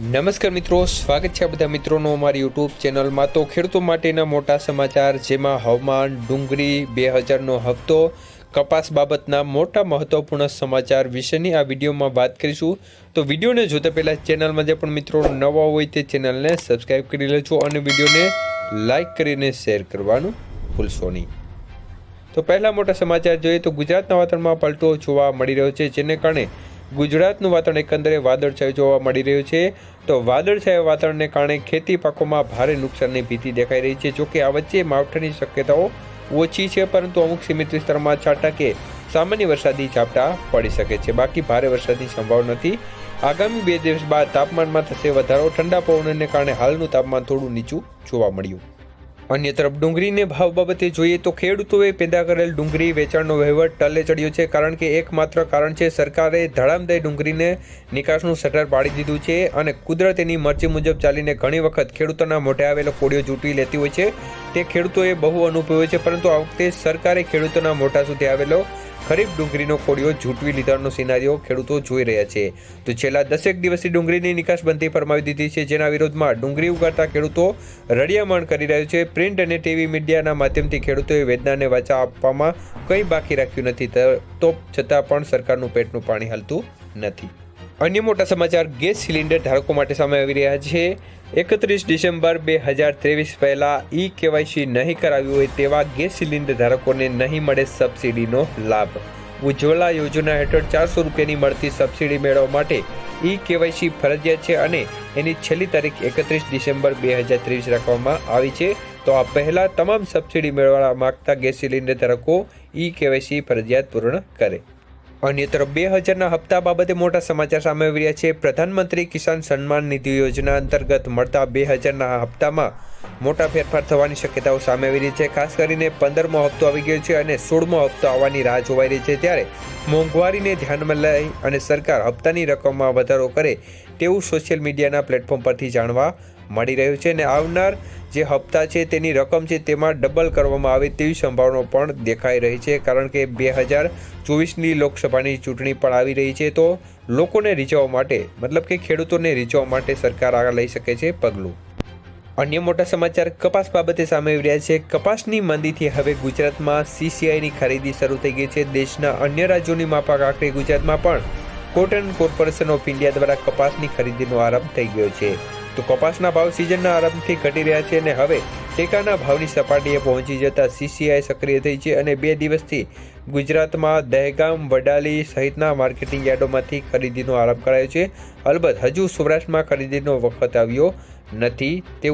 નમસ્કાર મિત્રો, સ્વાગત છે બધા મિત્રોનો અમારી યુટ્યુબ ચેનલમાં. તો ખેડૂતો માટેના મોટા સમાચાર, જેમાં હવામાન, ડુંગળી બે હજારનો હપ્તો, કપાસ બાબતના મોટા મહત્વપૂર્ણ સમાચાર વિશેની આ વિડીયોમાં વાત કરીશું. તો વિડીયોને જોતા પહેલાં ચેનલમાં જે પણ મિત્રો નવા હોય તે ચેનલને સબસ્ક્રાઈબ કરી લેજો અને વિડીયોને લાઈક કરીને શેર કરવાનું ભૂલશો નહીં. તો પહેલાં મોટા સમાચાર જોઈએ તો ગુજરાતના વાતાવરણમાં પલટો જોવા મળી રહ્યો છે, જેને કારણે ગુજરાતનું વાતાવરણ એકંદરે વાદળછાયું જોવા મળી રહ્યું છે. તો વાદળછાયા વાતાવરણને કારણે ખેતી પાકોમાં ભારે નુકસાનની ભીતિ દેખાઈ રહી છે. જોકે આ વચ્ચે માવઠાની શક્યતાઓ ઓછી છે, પરંતુ અમુક સીમિત વિસ્તારમાં છાંટા કે સામાન્ય વરસાદી ઝાપટા પડી શકે છે. બાકી ભારે વરસાદની સંભાવના નથી. આગામી બે દિવસ બાદ તાપમાનમાં થશે વધારો. ઠંડા પવનને કારણે હાલનું તાપમાન થોડું નીચું જોવા મળ્યું. અન્ય તરફ ડુંગળીને ભાવ બાબતે જોઈએ તો ખેડૂતોએ પેદા કરેલ ડુંગળી વેચાણનો વહીવટ ટલે ચડ્યો છે, કારણ કે એકમાત્ર કારણ છે સરકારે ધડામદાય ડુંગળીને નિકાસનું શટર પાડી દીધું છે અને કુદરત એની મરજી મુજબ ચાલીને ઘણી વખત ખેડૂતોના મોઢે આવેલો કોડિયો ચૂંટી લેતી હોય છે. તે ખેડૂતોએ બહુ અનુભવ્યો છે, પરંતુ આ વખતે સરકારે ખેડૂતોના મોઢા સુધી આવેલો ખરીફ ડુંગળીનો કોડિયો ઝૂંટવી લીધાનો સિનારીઓ ખેડૂતો જોઈ રહ્યા છે. તો છેલ્લા દસેક દિવસથી ડુંગળીની નિકાસબંધી ફરમાવી દીધી છે. જેના વિરોધમાં ડુંગળી ઉગાડતા ખેડૂતો રડિયામણ કરી રહ્યું છે. પ્રિન્ટ અને ટીવી મીડિયાના માધ્યમથી ખેડૂતોએ વેદનાને વાચા આપવામાં કંઈ બાકી રાખ્યું નથી. તો છતાં પણ સરકારનું પેટનું પાણી હાલતું નથી. અન્ય મોટા સમાચાર, ગેસ સિલિન્ડર ધારકો માટે સામે આવી રહ્યા છે. એકત્રીસ ડિસેમ્બર બે હજાર ત્રેવીસ પહેલાં ઈ કેવાયસી નહીં કરાવ્યું હોય તેવા ગેસ સિલિન્ડર ધારકોને નહીં મળે સબસિડીનો લાભ. ઉજ્જવલા યોજના હેઠળ ચારસો રૂપિયાની મળતી સબસિડી મેળવવા માટે ઈ કેવાયસી ફરજિયાત છે અને એની છેલ્લી તારીખ એકત્રીસ ડિસેમ્બર બે હજાર ત્રેવીસ રાખવામાં આવી છે. તો આ પહેલાં તમામ સબસિડી મેળવવા માગતા ગેસ સિલિન્ડર ધારકો ઈ કેવાયસી ફરજિયાત પૂર્ણ કરે. અન્ય તરફ બે હજારના હપ્તા બાબતે મોટા સમાચાર સામે આવી રહ્યા છે. પ્રધાનમંત્રી કિસાન સન્માન નિધિ યોજના અંતર્ગત મળતા બે હજારના હપ્તામાં મોટા ફેરફાર થવાની શક્યતાઓ સામે આવી રહી છે. ખાસ કરીને પંદરમો હપ્તો આવી ગયો છે અને સોળમો હપ્તો આવવાની રાહ જોવાઈ રહી છે. ત્યારે મોંઘવારીને ધ્યાનમાં લઈ અને સરકાર હપ્તાની રકમમાં વધારો કરે તેવું સોશિયલ મીડિયાના પ્લેટફોર્મ પરથી જાણવા મળી રહ્યું છે અને આવનાર જે હપ્તા છે, તેની રકમ છે, તેમાં ડબલ કરવામાં આવે તેવી સંભાવનાઓ પણ દેખાઈ રહી છે, કારણ કે બે હજાર ચોવીસની લોકસભાની ચૂંટણી પણ આવી રહી છે, તો લોકોને રીઝવવા માટે, મતલબ કે ખેડૂતોને રીઝવવા માટે સરકાર આગળ લઈ શકે છે પગલું. અન્ય મોટા સમાચાર, કપાસ બાબતે સામે આવી રહ્યા છે, કપાસની મંદીથી હવે ગુજરાતમાં સીસીઆઈની ખરીદી શરૂ થઈ ગઈ છે, દેશના અન્ય રાજ્યોની માફક આખરે ગુજરાતમાં પણ કોટન કોર્પોરેશન ઓફ ઇન્ડિયા દ્વારા કપાસની ખરીદીનો આરંભ થઈ ગયો છે. તો કપાસના ભાવ સિઝનના આરંભથી ઘટી રહ્યા છે અને હવે ટેકાના ભાવની સપાટીએ પહોંચી જતા સીસીઆઈ સક્રિય થઈ છે અને બે દિવસથી ગુજરાતમાં દહેગામ, વડાલી સહિતના માર્કેટિંગ યાર્ડોમાંથી ખરીદીનો આરંભ કરાયો છે. અલબત્ત, હજુ સૌરાષ્ટ્રમાં ખરીદીનો વખત આવ્યો નથી તેવું